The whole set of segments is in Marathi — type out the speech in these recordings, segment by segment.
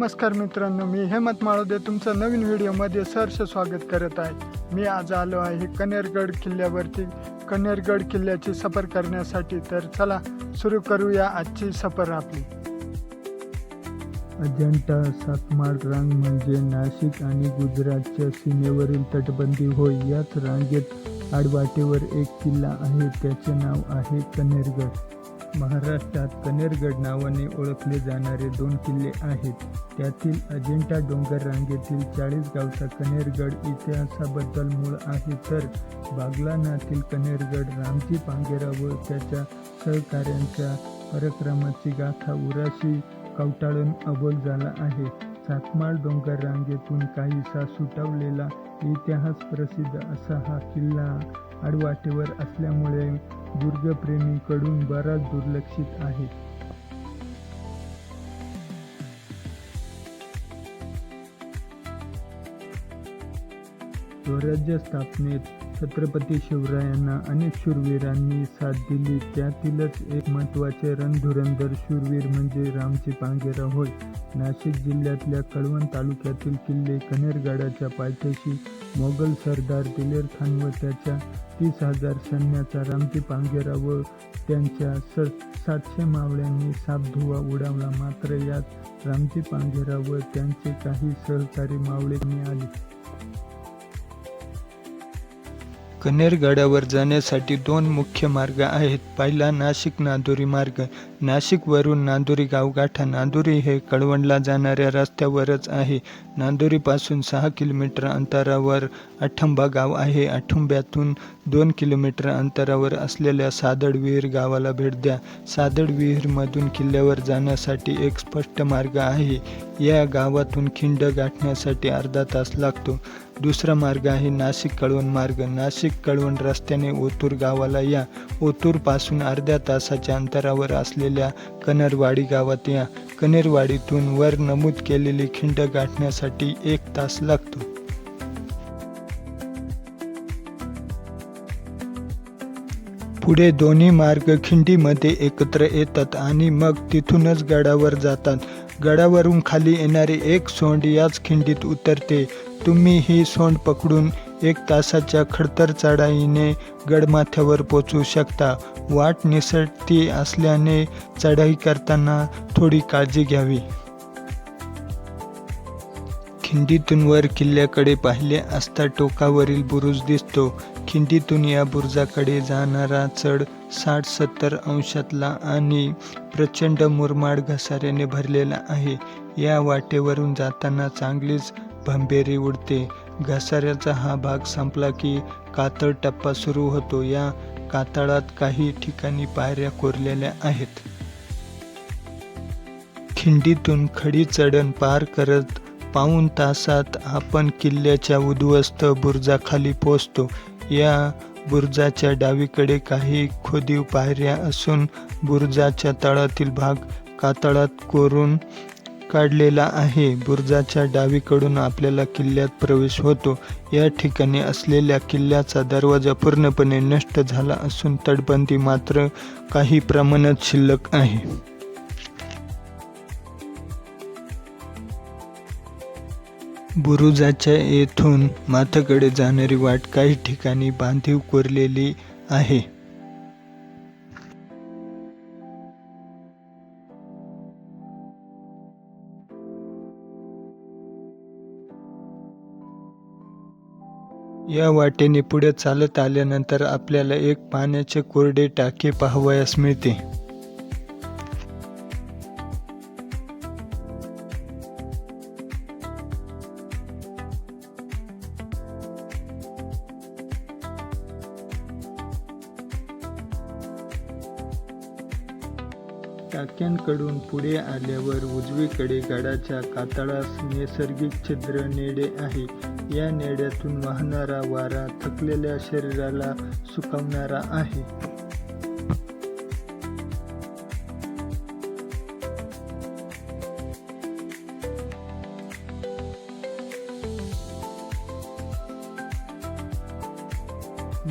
नमस्कार मित्रांनो मी हेमंत माळोदे तुमचं नवीन व्हिडिओमध्ये सहर्ष स्वागत करत आहे. मी आज आलो आहे कनेरगड किल्ल्यावरती. कनेरगड किल्ल्याची सफर करण्यासाठी तर चला सुरू करूया आजची सफर आपली. अजंठा सातमाळ रांग म्हणजे नाशिक आणि गुजरातच्या सीमेवरील तटबंदी होय. याच रांगेत आडवाटेवर एक किल्ला आहे त्याचे नाव आहे कनेरगड महाराष्ट्रात कनेरगड नावाने ओळखले जाणारे दोन किल्ले आहेत. त्यातील अजिंठा डोंगर रांगेतील चाळीस गावचा कनेरगड इतिहासाबद्दल मूळ आहे. तर बागलानातील कनेरगड रामजी पांगेरा व त्याच्या सहकाऱ्यांच्या पराक्रमाची गाथा उराशी कवटाळून अबोल झाला आहे. सातमाळ डोंगर रांगेतून काहीसा सुटवलेला इतिहास प्रसिद्ध असा हा किल्ला आडवाटेवर असल्यामुळे दुर्गप्रेमीकडून बराच दुर्लक्षित आहे. स्वराज्य स्थापनेत छत्रपती शिवरायांना अनेक शूरवीरांनी साथ दिली. त्यातीलच एक महत्त्वाचे रणधुरंधर शूरवीर म्हणजे रामजी पांगेरा होय. नाशिक जिल्ह्यातल्या कळवण तालुक्यातील किल्ले कनेरगडाच्या पायथ्याशी मोगल सरदार दिलेर खान व त्याच्या तीस हजार सैन्याचा रामजी पांगेरा व त्यांच्या स सातशे मावळ्यांनी सापधुवा उडावला. मात्र यात रामजी पांगेरा व त्यांचे काही सहकारी मावळे मिळाले कनेरगडावर जाण्यासाठी दोन मुख्य मार्ग आहेत. पहिला नाशिक नांदुरी मार्ग. नाशिकवरून नांदुरी गावगाठा. नांदुरी हे कळवणला जाणाऱ्या रस्त्यावरच आहे. नांदुरीपासून सहा किलोमीटर अंतरावर अठंबा गाव आहे. अठंब्यातून दोन किलोमीटर अंतरावर असलेल्या सादडविहीर गावाला भेट द्या. सादडविहीरमधून किल्ल्यावर जाण्यासाठी एक स्पष्ट मार्ग आहे. या गावातून खिंड गाठण्यासाठी अर्धा तास लागतो. दुसरा मार्ग आहे नाशिक कळवण मार्ग. नाशिक कळवण रस्त्याने ओतूर गावाला या. ओतूरपासून अर्ध्या तासाच्या अंतरावर असलेल्या कनरवाडी गावात या. कनेरवाडीतून वर नमूद केलेली खिंड गाठण्यासाठी एक तास लागतो. पुढे दोन्ही मार्ग खिंडीमध्ये एकत्र येतात आणि मग तिथूनच गडावर जातात. गडावरून खाली येणारी एक सोंड याच खिंडीत उतरते. तुम्ही ही सोंड पकडून एक तासाच्या खडतर चढाईने गडमाथ्यावर पोचू शकता. वाट निसटती असल्याने चढाई करताना थोडी काळजी घ्यावी. खिंडीतून वर किल्ल्याकडे पाहिले असता टोकावरील बुरुज दिसतो. खिंडीतून या बुरुजाकडे जाणारा चढ साठ सत्तर अंशातला आणि प्रचंड मुरमाड घसाऱ्याने भरलेला आहे. या वाटेवरून जाताना चांगलीच भंभेरी उडते. घसाऱ्याचा हा भाग संपला की कातळ टप्पा सुरू होतो. या कातळात काही ठिकाणी पायऱ्या कोरलेल्या आहेत. खिंडीतून खडी चढण पार करत पाऊण तासात आपण किल्ल्याच्या उद्ध्वस्त बुरजाखाली पोचतो या बुरजाच्या डावीकडे काही खोदीव पायऱ्या असून बुरुजाच्या तळातील भाग कातळात कोरून काढलेला आहे. बुरुजाच्या डावीकडून आपल्याला किल्ल्यात प्रवेश होतो. या ठिकाणी असलेल्या किल्ल्याचा दरवाजा पूर्णपणे नष्ट झाला असून तटबंदी मात्र काही प्रमाणात शिल्लक आहे. बुरुजाच्या येथून माथ्याकडे जाणारी वाट काही ठिकाणी बांधीव कोरलेली आहे. या वाटेने पुढे चालत आल्यानंतर आपल्याला एक पाण्याचे कोरडे टाके पाहावयास मिळते. टाक्यांकडून पुढे आल्यावर उजवीकडे गडाच्या कातळास नैसर्गिक छिद्र नेडे आहे. या नेड्यातून वाहणारा वारा थकलेल्या शरीराला सुकावणारा आहे.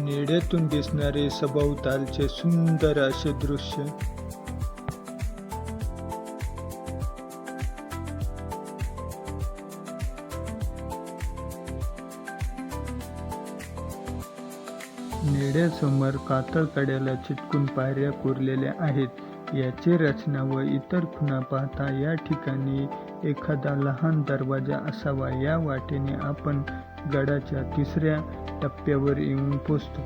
नेड्यातून दिसणारे सभोवतालचे सुंदर असे दृश्य नेड्यासमोर कातळकड्याला चिटकून पायऱ्या कोरलेल्या आहेत. याची रचना व इतर खुणा पाहता या ठिकाणी एखादा लहान दरवाजा असावा. या वाटेने आपण गडाच्या तिसऱ्या टप्प्यावर येऊन पोचतो.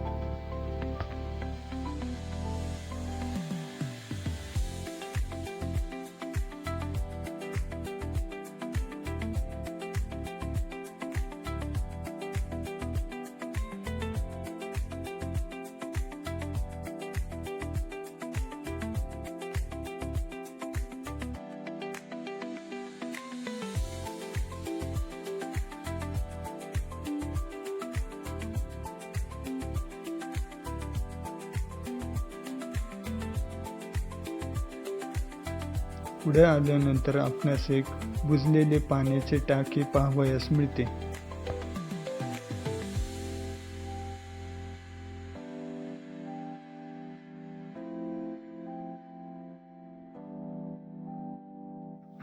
पुढे आल्यानंतर आपणास एक बुजलेले पाण्याचे टाके पाहावयास मिळते.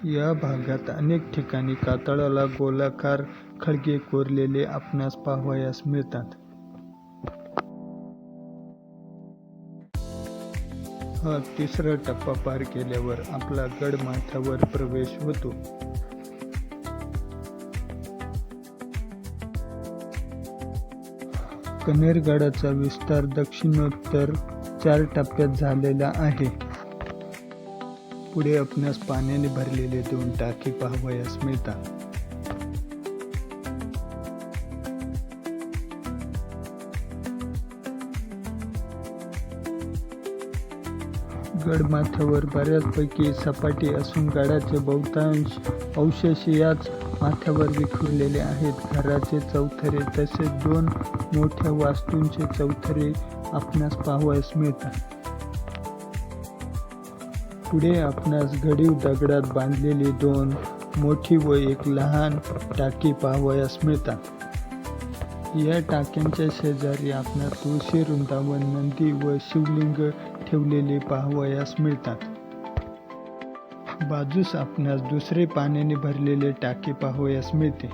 या भागात अनेक ठिकाणी कातळाला गोलाकार खळगे कोरलेले आपणास पाहावयास मिळतात. हा तिसरा टप्पा पार केल्यावर आपला गड माथ्यावर प्रवेश होतो. कनेरगडाचा विस्तार दक्षिणोत्तर चार टप्प्यात झालेला आहे. पुढे आपणास पाण्याने भरलेले दोन टाके पाहावयास मिळतात. गडमाथ्यावर बऱ्याचपैकी सपाटी असून गडाचे बहुतांश अवशेष याच माथ्यावर विखुरलेले आहेत. घराचे चौथरे तसेच दोन मोठ्या वास्तूंचे चौथरे आपणास पाहावयास मिळतात. पुढे आपणास गडीव दगडात बांधलेली दोन मोठी व एक लहान टाकी पाहावयास मिळतात. या टाक्यांच्या शेजारी आपणास तुळशी वृंदावन नंदी व शिवलिंग ठेवलेले पाहावयास मिळतात. बाजूस आपणास दुसरे पाण्याने भरलेले टाके पाहावयास मिळते.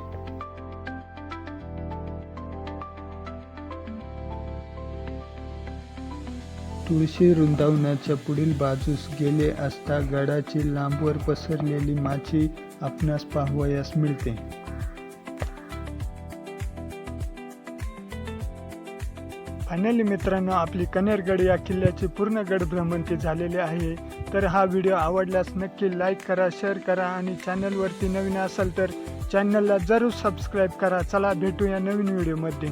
तुळशी वृंदावनाच्या पुढील बाजूस गेले असता गडाची लांबवर पसरलेली माची आपणास पाहावयास मिळते. फायनली मित्रांनो आपली कनेरगड या किल्ल्याची पूर्ण गड भ्रमंती झालेली आहे. तर हा व्हिडिओ आवडल्यास नक्की लाईक करा शेअर करा आणि चॅनलवरती नवीन असाल तर चॅनलला जरूर सबस्क्राईब करा. चला भेटूया नवीन व्हिडिओमध्ये.